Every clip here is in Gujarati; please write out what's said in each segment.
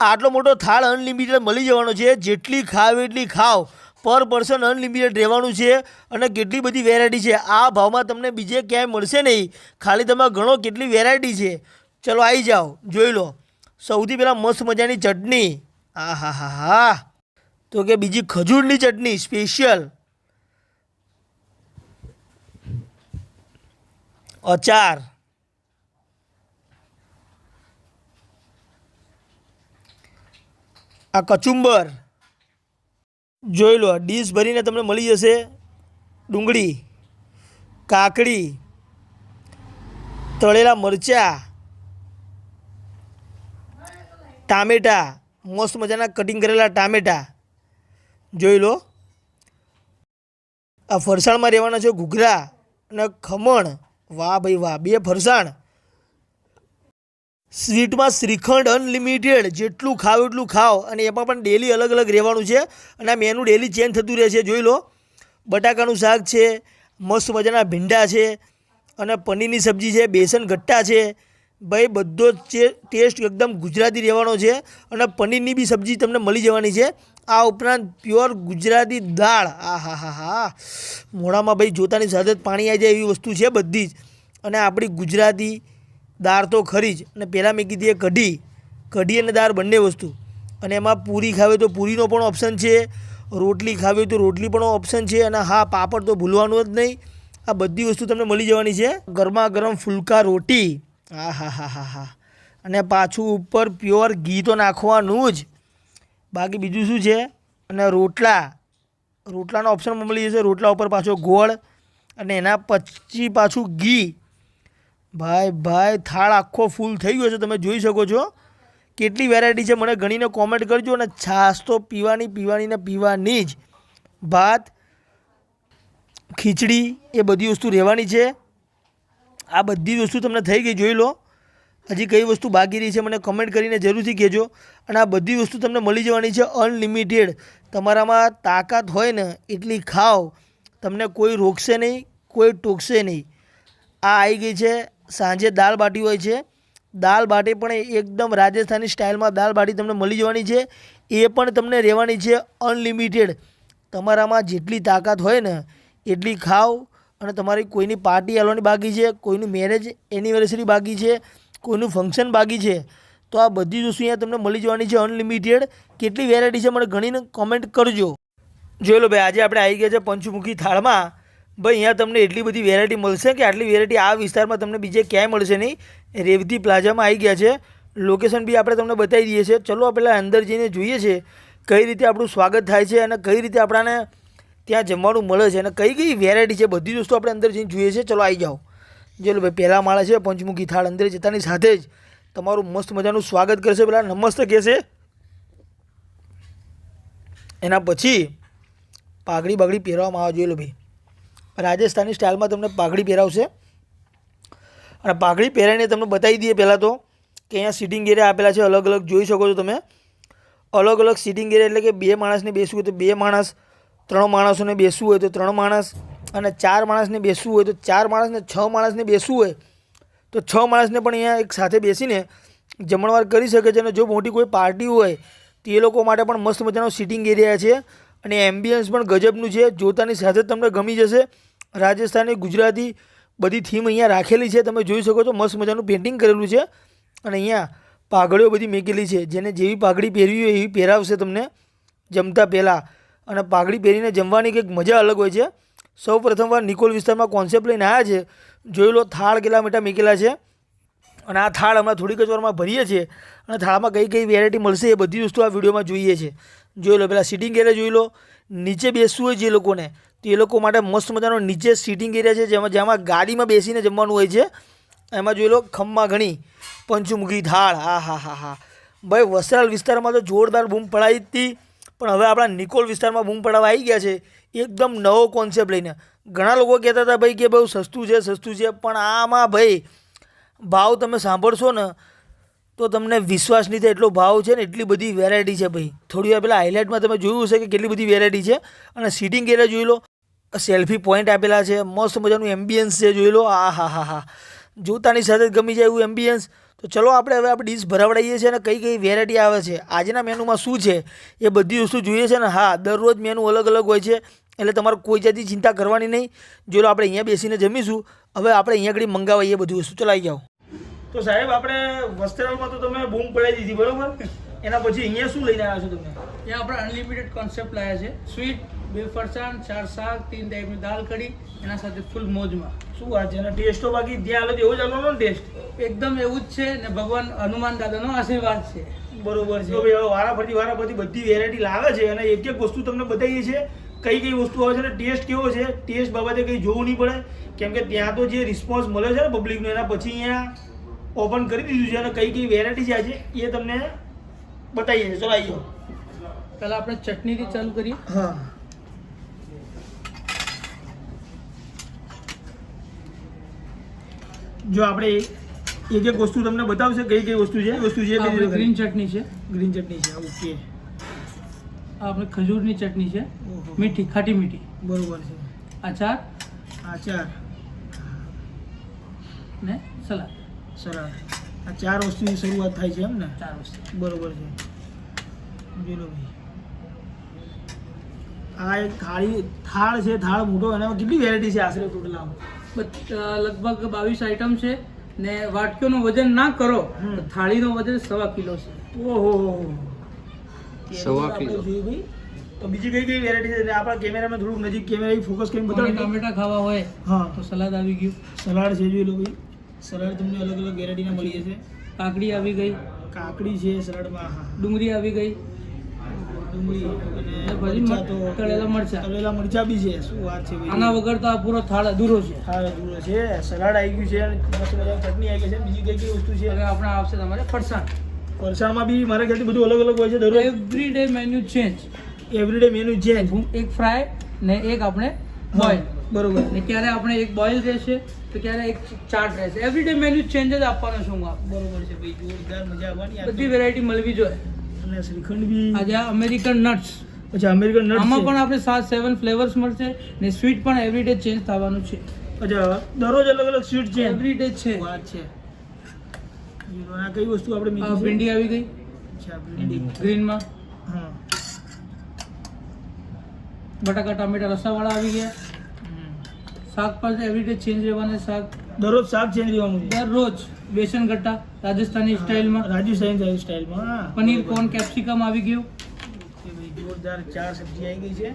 આટલો મોટો થાળ અનલિમિટેડ મળી જવાનો છે. જેટલી ખાવ એટલી ખાવ. પર પર્સન અનલિમિટેડ રહેવાનું છે અને કેટલી બધી વેરાયટી છે. આ ભાવમાં તમને બીજે ક્યાંય મળશે નહીં. ખાલી તમે ગણો કેટલી વેરાયટી છે. ચલો આવી જાઓ. જોઈ લો. સૌથી પહેલાં મસ્ત મજાની ચટણી. આ હા હા હા તો કે બીજી ખજૂરની ચટણી સ્પેશિયલ અચાર. આ કચુંબર. જોઈ લો ડીશ ભરીને તમને મળી જશે. ડુંગળી, કાકડી, તળેલા મરચાં, ટામેટાં, મસ્ત મજાના કટિંગ કરેલા ટામેટાં. જોઈ લો. આ ફરસાણમાં રહેવાના છે ઘૂઘરા અને ખમણ. વાહ ભાઈ વાહ, બે ફરસાણ. સ્વીટમાં શ્રીખંડ અનલિમિટેડ, જેટલું ખાવ એટલું ખાવ. અને એમાં પણ ડેલી અલગ અલગ રહેવાનું છે. અને આ મેનુ ડેલી ચેન્જ થતું રહે છે, જોઈ લો. બટાકાનું શાક છે, મસ્ત મજાના ભીંડા છે, અને પનીરની સબ્જી છે, બેસન ગટ્ટા છે. ભાઈ, બધો જ ટેસ્ટ એકદમ ગુજરાતી રહેવાનો છે. અને પનીરની બી સબ્જી તમને મળી જવાની છે. આ ઉપરાંત પ્યોર ગુજરાતી દાળ. આ હા હા હા મોઢામાં ભાઈ, જોતાની સાથે જ પાણી આવી જાય એવી વસ્તુ છે બધી જ. અને આપણી ગુજરાતી દાળ તો ખરી જ. અને પહેલાં મેં કીધી એ કઢી. કઢી અને દાળ બંને વસ્તુ. અને એમાં પૂરી ખાવી તો પૂરીનો પણ ઓપ્શન છે. રોટલી ખાવી તો રોટલી પણ ઓપ્શન છે. અને હા, પાપડ તો ભૂલવાનું જ નહીં. આ બધી વસ્તુ તમને મળી જવાની છે. ગરમા ગરમ ફુલકા રોટી. હા હા હા હા હા અને પાછું ઉપર પ્યોર ઘી તો નાખવાનું જ. બાકી બીજું શું છે? અને રોટલા. રોટલાનો ઓપ્શન મળી જશે રોટલા ઉપર પાછો ગોળ. અને એના પછી પાછું ઘી. ભાઈ ભાઈ, થાળ આખો ફૂલ થઈ ગયો છે, તમે જોઈ શકો છો. કેટલી વેરાયટી છે, મને ગણીને કોમેન્ટ કરજો અને છાશ તો પીવાની પીવાની ને પીવાની જ. ભાત, ખીચડી, એ બધી વસ્તુ રહેવાની છે. આ બધી વસ્તુ તમને થઈ ગઈ, જોઈ લો. હજી કઈ વસ્તુ બાકી રહી છે, મને કમેન્ટ કરીને જરૂરથી કહેજો. અને આ બધી વસ્તુ તમને મળી જવાની છે અનલિમિટેડ તમારામાં તાકાત હોય ને, એટલી ખાઓ. તમને કોઈ રોકશે નહીં, કોઈ ટોકશે નહીં. આ આવી ગઈ છે સાંજે દાલ બાટી હોય છે. દાલ બાટી પણ એકદમ રાજસ્થાની સ્ટાઇલમાં દાલ બાટી તમને મળી જવાની છે. એ પણ તમને રહેવાની છે અનલિમિટેડ. તમારામાં જેટલી તાકાત હોય ને, એટલી ખાઓ અને તમારી કોઈની પાર્ટી આવવાની બાકી છે, કોઈનું મેરેજ એનિવર્સરી બાકી છે, કોઈનું ફંક્શન બાકી છે, તો આ બધી વસ્તુ અહીંયા તમને મળી જવાની છે અનલિમિટેડ. કેટલી વેરાયટી છે મને ઘણીને કોમેન્ટ કરજો. જોઈ લો ભાઈ, આજે આપણે આવી ગયા છે પંચમુખી થાળમાં. ભાઈ, અહીંયા તમને એટલી બધી વેરાયટી મળશે કે આટલી વેરાયટી આ વિસ્તારમાં તમને બીજે ક્યાંય મળશે નહીં. રેવતી પ્લાઝામાં આવી ગયા છે. લોકેશન બી આપણે તમને બતાવી દઈએ છીએ. ચલો પહેલાં અંદર જઈને જોઈએ છે કઈ રીતે આપણું સ્વાગત થાય છે અને કઈ રીતે આપણાને ત્યાં જમવાનું મળે છે અને કઈ કઈ વેરાયટી છે. બધી વસ્તુ આપણે અંદર જઈને જોઈએ છે. ચલો આવી જાઓ. ચલો ભાઈ, પહેલાં માળા છે, પંચમુખી થાળ અંદર જતાની સાથે જ તમારું મસ્ત મજાનું સ્વાગત કરશે. પેલા નમસ્તે કહેશે. એના પછી પાઘડી બાગડી પહેરવામાં આવે જોઈએ ભાઈ. રાજસ્થાની સ્ટાઇલમાં તમને પાઘડી પહેરાવશે. અને પાઘડી પહેરાવીને તમને બતાવી દઈએ પહેલાં તો કે અહીંયા સિટિંગ એરિયા આપેલા છે, અલગ અલગ જોઈ શકો છો તમે. અલગ અલગ સિટિંગ એરિયા એટલે કે બે માણસને બેસવું હોય તો બે માણસ, ત્રણ માણસોને બેસવું હોય તો ત્રણ માણસ, અને ચાર માણસને બેસવું હોય તો ચાર માણસને છ માણસને બેસવું હોય તો છ માણસને પણ અહીંયા એક સાથે બેસીને જમણવાર કરી શકે છે. અને જો મોટી કોઈ પાર્ટી હોય તો લોકો માટે પણ મસ્ત મજાનો સિટિંગ એરિયા છે. અને એમ્બિયન્સ પણ ગજબનું છે. જોતાની સાથે તમને ગમી જશે. રાજસ્થાની ગુજરાતી બધી થીમ અહીંયા રાખેલી છે. તમે જોઈ શકો છો, મસ્ત મજાનું પેઇન્ટિંગ કરેલું છે. અને અહીંયા પાઘડીઓ બધી મેકેલી છે. જેને જેવી પાઘડી પહેરવી હોય એવી પહેરાવશે તમને જમતા પહેલાં. અને પાઘડી પહેરીને જમવાની કંઈક મજા અલગ હોય છે. સૌ પ્રથમવાર નિકોલ વિસ્તારમાં કોન્સેપ્ટ લઈને આવ્યા છે. જોઈ લો, થાળ કેટલા મીઠા મેકેલા છે. અને આ થાળ હમણાં થોડીક જ વારમાં ભરીએ છીએ અને થાળમાં કઈ કઈ વેરાયટી મળશે એ બધી વસ્તુ આ વિડીયોમાં જોઈએ છે. જોઈ લો પહેલાં સિટિંગ એરિયા જોઈ લો, નીચે બેસવું હોય જે લોકોને, તો એ લોકો માટે મસ્ત મજાનો નીચે સિટિંગ એરિયા છે, જેમાં જેમાં ગાડીમાં બેસીને જમવાનું હોય છે. એમાં જોઈ લો ખમ્મા ઘણી પંચમુખી થાળ, હા હા હા હા. ભાઈ, વસ્ત્રાલ વિસ્તારમાં તો જોરદાર બૂમ પડાવી હતી, પણ હવે આપણા નિકોલ વિસ્તારમાં બૂમ પડાવવા આવી ગયા છે. એકદમ નવો કોન્સેપ્ટ લઈને. ઘણા લોકો કહેતા હતા, ભાઈ, કે બહુ સસ્તું છે સસ્તું છે, પણ આમાં ભાઈ ભાવ તમે સાંભળશો ને, તો તમને વિશ્વાસ નહીં એટલો ભાવ છે ને, એટલી બધી વેરાયટી છે ભાઈ. થોડી વાર પહેલાં હાઇલાઇટમાં તમે જોયું હશે કે કેટલી બધી વેરાયટી છે. અને સિટિંગ એરિયા જોઈ લો. સેલ્ફી પોઈન્ટ આપેલા છે. મસ્ત મજાનું એમ્બિયન્સ છે, જોઈ લો. આ હા હા હા. જોતાની સાથે જ ગમી જાય એવું એમ્બિયન્સ તો ચલો આપણે હવે આપણે ડીશ ભરાવડાવીએ છીએ અને કઈ કઈ વેરાયટી આવે છે. આજના મેનુમાં શું છે? એ બધી વસ્તુ જોઈએ છે ને? હા, દરરોજ મેનુ અલગ અલગ હોય છે. એટલે તમારે કોઈ જાતની ચિંતા કરવાની નહીં. જો આપણે અહીંયા બેસીને જમીશું હવે આપણે અહીંયા આગળ મંગાવાઈએ બધી વસ્તુ. ચલાવી જાઓ. તો સાહેબ આપણે વસ્ત્રાલમાં તો તમે બૂમ પડાવી દીધી બરોબર? એના પછી અહીંયા શું લઈને આવ્યા છો તમે? ત્યાં આપણે અનલિમિટેડ કોન્સેપ્ટ લાવ્યા છે. સ્વીટ બે ફરસાણ ચાર શાક તીન ટાઈપની દાળ કઢી એના સાથે ફૂલ મોજમાં. શું વાત છે? અને ટેસ્ટો બાકી ત્યાં અલગ એવો જ હાલવાનો ને ટેસ્ટ એકદમ એવું જ છે ને ભગવાન હનુમાન દાદાનો આશીર્વાદ છે. બરોબર છે. તો ભાઈ હવે વારા ફરતી વારા ફરતી બધી વેરાયટી લાવે છે અને એક એક વસ્તુ તમને બતાવીએ છીએ. કઈ કઈ વસ્તુ આવે છે અને ટેસ્ટ કેવો છે ટેસ્ટ બાબતે કંઈ જોવું નહીં પડે. કેમ કે ત્યાં તો જે રિસ્પોન્સ મળ્યો છે ને પબ્લિકનો એના પછી અહીંયા ઓપન કરી દીધું છે અને કઈ કઈ વેરાયટી છે આજે એ તમને બતાવીએ છીએ ચલો આવી જાઓ. પહેલાં આપણે ચટણીથી ચાલુ કરીએ. હા. જો આપણે એક એક વસ્તુ તમને બતાવશે કઈ કઈ વસ્તુ છે એ વસ્તુ છે ગ્રીન ગ્રીન ચટણી છે. ગ્રીન ચટણી છે ઓકે આ આપણે ખજૂરની ચટણી છે. ઓહો. મીઠી ખાટી મીઠી. બરોબર છે. આચાર. આચાર. ને સલાડ. સરળ આ ચાર વસ્તુની શરૂઆત થાય છે એમ ને? ચાર વસ્તુ. બરોબર છે. જોઈ લો ભાઈ. આ એક થાળી થાળ છે થાળ મોટો એનામાં કેટલી વેરાયટી છે આશરે ટોટલ આમ લગભગ બાવીસ આઈટમ છે. ને વાટકીઓનું વજન ના કરો થાળીનો વજન સવા કિલો છે. ઓહો. સવા કિલો. તો બીજી કઈ કઈ વેરાયટી છે? આપણા કેમેરામાં થોડુંક નજીક કેમેરા ફોકસ કરીને બતાવો. ટામેટા ખાવા હોય હા. તો સલાડ આવી ગયું. સલાડ છે જોઈ લો ભાઈ. સલાડ તમને અલગ અલગ વેરાયટીના મળી જશે. કાકડી આવી ગઈ. કાકડી છે સલાડમાં ડુંગળી આવી ગઈ. ડુંગળી અને તળેલા મરચાં. તળેલા મરચાં બી છે. શું વાત છે આના વગર તો આ પૂરો થાળ અધૂરો છે. હા જુઓ છે. સલાડ આવી ગયું છે અને મસ્ત મજાની ચટણી આવી ગઈ છે. બીજી કઈ કઈ વસ્તુ છે? હવે આપણે આવશે તમારે ફરસાણ. ફરસાણમાં બી મારા ખ્યાલથી બધું અલગ અલગ હોય છે દરરોજ. Every day menu change every day menu change એક ફ્રાય ને એક આપણે બોઇલ બરોબર. ને ક્યારે આપણે એક બોઇલ રહેશે તો ક્યારે એક ચાટ રહેશે. એવરી ડે મેન્યુ ચેન્જ જ આપવાનો છું હું બરોબર છે ભાઈ જોરદાર મજા આવવાની. બધી વેરાયટી મળવી જોઈએ. અને શ્રીખંડ બી. આજે અમેરિકન નટ્સ અચ્છા અમેરિકન નટ્સ આમાં પણ આપણે સાત સેવન ફ્લેવર્સ મળશે ને સ્વીટ પણ એવરી ડે ચેન્જ થવાનું છે. અચ્છા દરરોજ અલગ અલગ સ્વીટ છે એવરી ડે છે. વાત છે. આ કઈ વસ્તુ આપણે મીઠી? ભીંડી આવી ગઈ. અચ્છા ભીંડી. ગ્રીનમાં. હા. બટાકા ટામેટા રસાવાળા આવી ગયા. શાક પર એવરીડે ચેન્જ રહેવાના શાક. દરરોજ શાક ચેન્જ રહેવાનું છે. દરરોજ. બેસન ગટ્ટા રાજસ્થાની સ્ટાઇલમાં. રાજસ્થાની સ્ટાઇલમાં હા. પનીર. કોર્ન કેપ્સિકમ આવી ગયું. કે ભાઈ જોરદાર ચાર સબ્જી આવી ગઈ છે.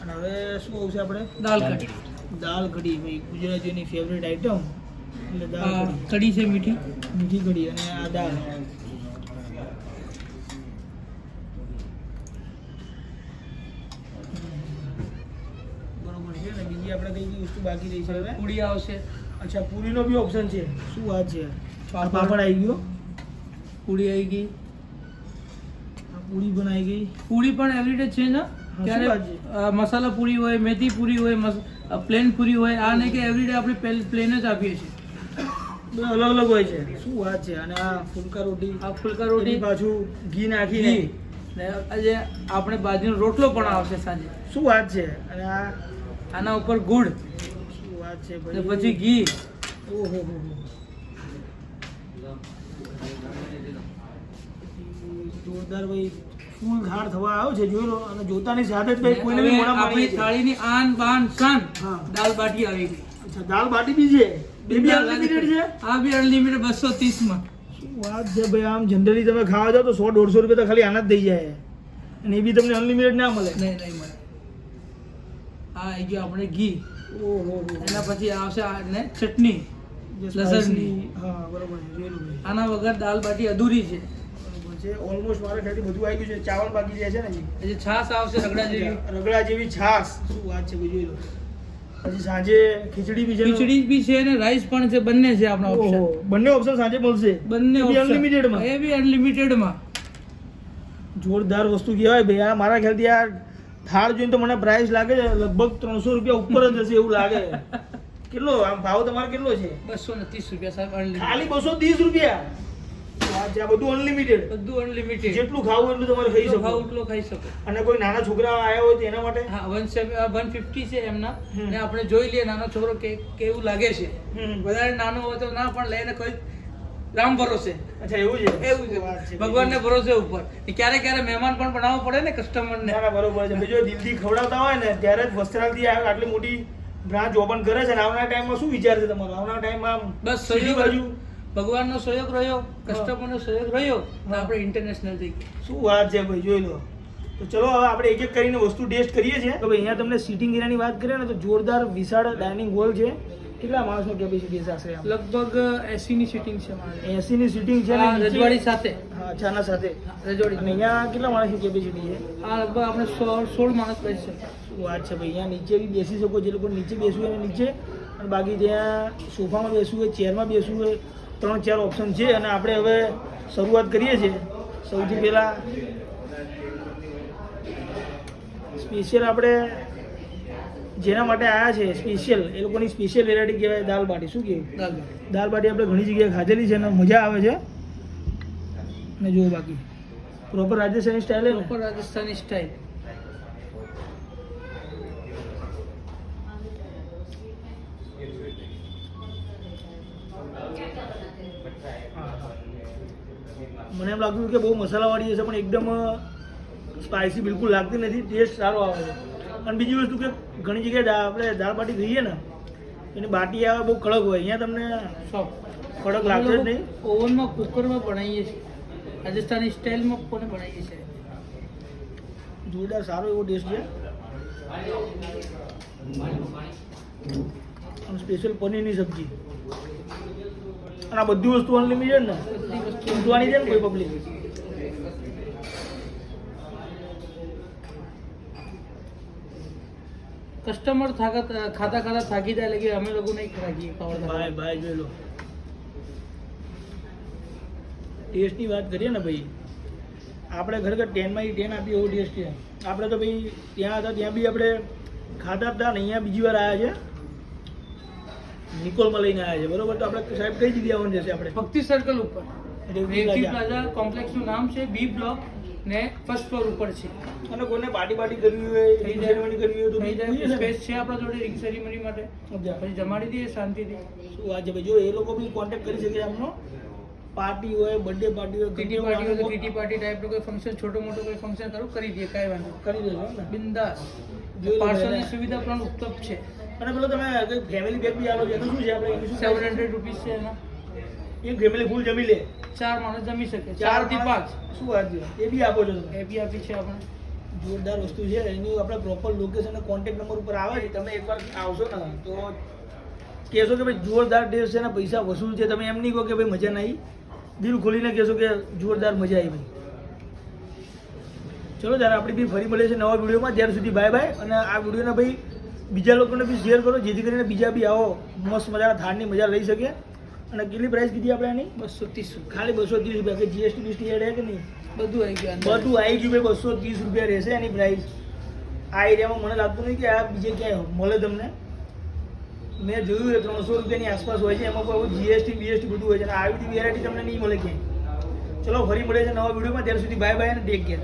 અને હવે શું આવશે આપણે? દાલ કઢી. દાલ કઢી ભાઈ ગુજરાતીઓની ફેવરેટ આઈટમ આ કઢી છે મીઠી? મીઠી કઢી અને આ દાળ. બરોબર છે ને? બીજી આપણે કઈ કઈ વસ્તુ બાકી રહી છે હવે આવશે. અચ્છા પૂરીનો બી ઓપ્શન છે. શું વાત છે? પાપડ. આવી ગયો? પૂડી આવી ગઈ. પૂરી પણ આવી ગઈ? પૂડી પણ એવરીડે છે ને? મસાલા પૂરી હોય મેથી પૂરી હોય પ્લેન પૂરી હોય આ નહીં કે એવરીડે આપણે પ્લેન જ આપીએ છીએ. અલગ અલગ હોય છે. શું વાત છે? અને આ ફુલકા રોટી આ ફુલકા રોટી પાછું ઘી નાખીને ઘી. ને આજે આપણે બાજરીનો રોટલો પણ આવશે સાંજે. શું વાત છે? અને આ આના ઉપર ગુડ. શું વાત છે પછી ઘી. ઓહો હો હો. જોરદાર ભાઈ ફૂલ ધાર થવા આવ્યો છે જોઈ લો અને જોતાની સાથે જ ભાઈ કોઈને મોઢા આપણી થાળીની આન બાન શાન. દાલ બાટી આવી ગઈ. અચ્છા દાલ બાટી બી છે? બે અનલિમિટેડ છે? આ બી અનલિમિટેડ બસો ત્રીસમાં શું વાત છે ભાઈ? આમ જનરલી તમે ખાવા જાઓ તો સો દોઢસો રૂપિયા તો ખાલી આના જ થઈ જાય. અને એ બી તમને અનલિમિટેડ ના મળે. નહીં નહીં મળે. આ આવી ગયો આપણે ઘી. ઓહો એના પછી આવશે આને ચટણી લસણની. હા બરોબર આના વગર દાલ બાટી અધૂરી છે. છે. ઓલમોસ્ટ મારા ખ્યાલથી બધું આવી ગયું છે. ચાવલ બાકી રહ્યા છે ને હજી? છાસ આવશે રગડા જેવી. રગડા જેવી છાશ. શું વાત છે જોઈ લો પછી સાંજે ખીચડી બી છે ખીચડી બી છે અને રાઈસ પણ છે બંને છે આપણા ઓપ્શન બંને ઓપ્શન સાંજે મળશે. બંને એ બી option. unlimited માં? એ બી અનલિમિટેડમાં. જોરદાર વસ્તુ કહેવાય ભાઈ આ મારા ખ્યાલથી આ થાળ જોઈને તો મને પ્રાઇસ લાગે છે લગભગ ત્રણસો રૂપિયા ઉપર જ હશે એવું લાગે. કેટલો આમ ભાવ તમારો કેટલો છે? બસો ને ત્રીસ રૂપિયા સાહેબ ખાલી બસો ત્રીસ રૂપિયા. આ બધું અનલિમિટેડ બધું અનલિમિટેડ જેટલું ખાવું એટલું તમારે ખાઈ ખાવ શકો. એટલો ખાઈ શકો. અને કોઈ નાના છોકરા આવ્યા હોય તો એના માટે? હા વન વન ફિફ્ટી છે એમના. ને આપણે જોઈ લઈએ નાનો છોકરો કે કેવું લાગે છે. વધારે નાનો હોય તો ના પણ લઈને કોઈ રામ ભરોસે. અચ્છા એવું છે? એવું છે. ભગવાનને ભરોસે ઉપર. ક્યારે ક્યારે મહેમાન પણ બનાવવો પડે ને કસ્ટમરને બરોબર છે. બીજો દિલથી ખવડાવતા હોય ને ત્યારે જ વસ્ત્રાલથી આટલી મોટી બ્રાન્ચ ઓપન કરે છે ને આવનારા ટાઈમમાં શું વિચાર છે તમારો? આવનારા ટાઈમમાં બસ સહયોગ બાજુ ભગવાનનો સહયોગ રહ્યો કસ્ટમરનો સહયોગ રહ્યો તો આપણે ઇન્ટરનેશનલ થઈ શું વાત છે ભાઈ જોઈ લો. તો ચલો હવે આપણે એક એક કરીને વસ્તુ ટેસ્ટ કરીએ છીએ. તો ભાઈ અહીંયા તમને સિટિંગ એરિયાની વાત કરીએ ને તો જોરદાર વિશાળ ડાઇનિંગ હોલ છે. કેટલા માણસનો કેપેસિટી હશે આશરે લગભગ 80 ની સીટિંગ છે મારે. 80 ની સીટિંગ છે ને રજવાડી સાથે. હા ચાના સાથે. અને રજવાડી અહીંયા કેટલા માણસની કેપેસિટી છે? આ લગભગ આપણે સોળ સોળ માણસ બેસી. શકીએ શું વાત છે ભાઈ અહીંયા નીચે બી બેસી શકો જે લોકો નીચે બેસવું હોય નીચે. અને બાકી ત્યાં સોફામાં બેસવું હોય ચેરમાં બેસવું હોય ત્રણ ચાર ઓપ્શન છે અને આપણે હવે શરૂઆત કરીએ છીએ. સૌથી પહેલાં સ્પેશિયલ આપણે જેના માટે આવ્યા છે સ્પેશિયલ એ લોકોની સ્પેશિયલ વેરાયટી કહેવાય દાલ બાટી. શું કહેવું દાલ દાલ બાટી આપણે ઘણી જગ્યાએ ખાધેલી છે અને મજા આવે છે. ને જુઓ બાકી. Proper Rajasthani style proper Rajasthani style મને એમ લાગ્યું કે બહુ મસાલાવાળી હશે પણ એકદમ સ્પાઇસી બિલકુલ લાગતી નથી. ટેસ્ટ સારો આવે છે. અને બીજી વસ્તુ કે ઘણી જગ્યાએ આપણે દાળ બાટી ખાઈએ ને એની બાટી આવે બહુ કડક હોય. અહીંયા તમને કડક લાગશે જ નહીં. ઓવનમાં કુકરમાં બનાવીએ છીએ. રાજસ્થાની સ્ટાઇલમાં કોને બનાવીએ છીએ? જોરદાર સારો એવો ટેસ્ટ છે. અને સ્પેશિયલ પનીરની સબ્જી. અને આ બધી વસ્તુ અનલિમિટેડ ને ઊંધવાની છે ને કોઈ પબ્લિક કસ્ટમર ખાતા ખાતા થાકી જાય એટલે કે અમે લોકો નહીં થાકીએ ભાઈ ભાઈ જોઈ લો. ટેસ્ટની વાત કરીએ ને ભાઈ આપણે ખરેખર ટેનમાંથી ટેન આપીએ એવો ટેસ્ટ છે. આપણે તો ભાઈ ત્યાં હતા ત્યાં બી આપણે ખાતા હતા ને અહીંયા બીજી વાર આવ્યા છે. નિકોલમાં લઈને આવ્યા છે. બરોબર? તો આપણે સાહેબ કઈ જગ્યાએ આવવાનું જશે આપણે? ભક્તિ સર્કલ ઉપર. રેવતી પ્લાઝા. કોમ્પ્લેક્સનું નામ છે બી બ્લોક ને ફર્સ્ટ ફ્લોર ઉપર છે. અને કોઈને પાર્ટી પાર્ટી કરવી હોય રિંગ સેરેમની કરવી હોય તો થઈ જાય. સ્પેસ છે આપણા જોડે રિંગ સેરેમની માટે. પછી જમાડી દઈએ શાંતિથી. શું વાત છે ભાઈ? જો એ લોકો બી કોન્ટેક્ટ કરી શકે એમનો પાર્ટી હોય બર્થડે પાર્ટી હોય ટીટી પાર્ટી હોય ટીટી પાર્ટી ટાઈપનું કોઈ ફંક્શન છોટો મોટો કોઈ ફંક્શન કરો કરી દઈએ કાંઈ વાંધો કરી દેજો બિંદાસ. પાર્સલની સુવિધા પણ ઉપલબ્ધ છે. અને પેલો તમે ફેમિલી પેક બી આલો છો એનું શું છે આપણે? એનું સેવન? હંડ્રેડ રૂપીઝ છે એના. એક ફેમિલી ફૂલ જમી લે. ચાર માણસ જમી શકે. ચારથી પાંચ. શું વાત છે? એ બી આપો છો તમે. એ બી આપી છે આપણે. જોરદાર વસ્તુ છે. એની આપણે પ્રોપર લોકેશન અને કોન્ટેક્ટ નંબર ઉપર આવે છે. તમે એકવાર આવશો ને તો કહેશો કે ભાઈ જોરદાર ટેસ્ટ છે ને પૈસા વસૂલ છે. તમે એમ નહીં કહો કે ભાઈ મજા નહીં. દિલ ખોલીને કહેશો કે જોરદાર મજા આવી. ભાઈ ચલો ત્યારે આપણે બી ફરી મળે છે નવા વિડીયોમાં ત્યાર સુધી બાય બાય અને આ વિડીયોને ભાઈ બીજા લોકોને બી શેર કરો જેથી કરીને બીજા બી આવો મસ્ત મજાના થાળની મજા લઈ શકે અને કેટલી પ્રાઇસ કીધી આપણે એની બસો ત્રીસ ખાલી બસો ત્રીસ રૂપિયા. કે જીએસટી બીએસટી એડ કે નહીં? બધું આવી ગયું બધું આવી ગયું ભાઈ બસો ત્રીસ રૂપિયા રહેશે એની પ્રાઇસ આ એરિયામાં મને લાગતું નહીં કે આ બીજે ક્યાંય મળે તમને. મેં જોયું છે ત્રણસો રૂપિયાની આસપાસ હોય છે એમાં કોઈ જીએસટી બીએસટી બધું હોય છે. અને આવી બધી વેરાયટી તમને નહીં મળે ક્યાંય. ચલો ફરી મળે છે નવા વિડીયોમાં. ત્યાર સુધી બાય બાય અને ટેક કેર